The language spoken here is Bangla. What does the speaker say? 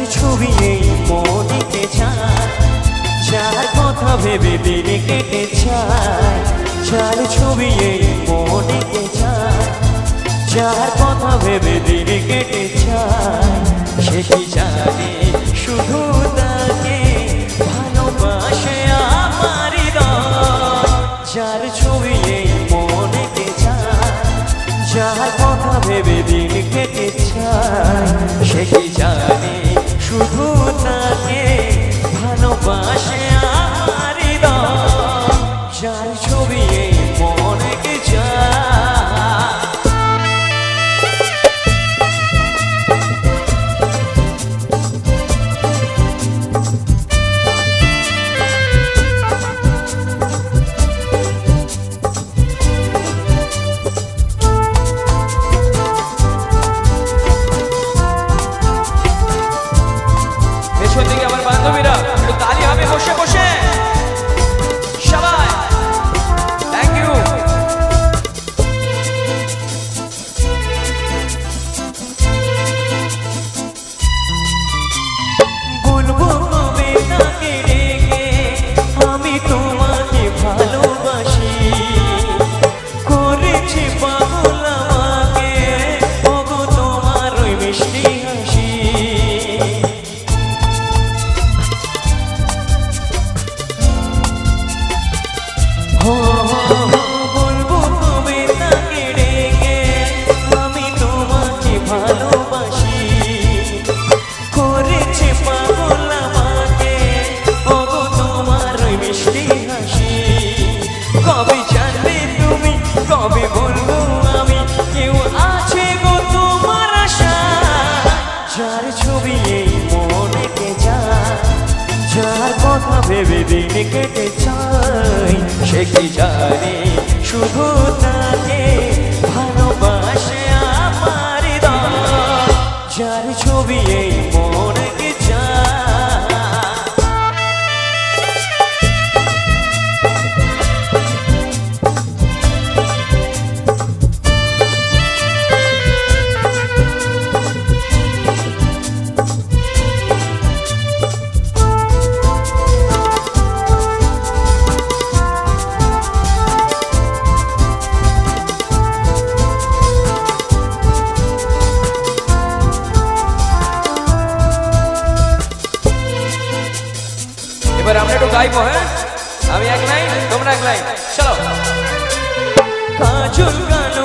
যার ছবি এই মনিকে চায় যার কথা ভেবে কেটে চায় ছবি এই মনিকে চায় চার কথা ভেবে দিনে কেটে চায় সে কি জানে? শুধু তাকে ভালোবাসে আমারই ছবি এই মনিকে চায় চার কথা ভেবে দিন কেটে চায় সে কি জানে? ভেবে দিন কেটে চাই। সে কি জানে শুধু না গাইবো হ্যাঁ? আমি এক লাইন তোমরা এক লাইন। চলো। কাজল গানো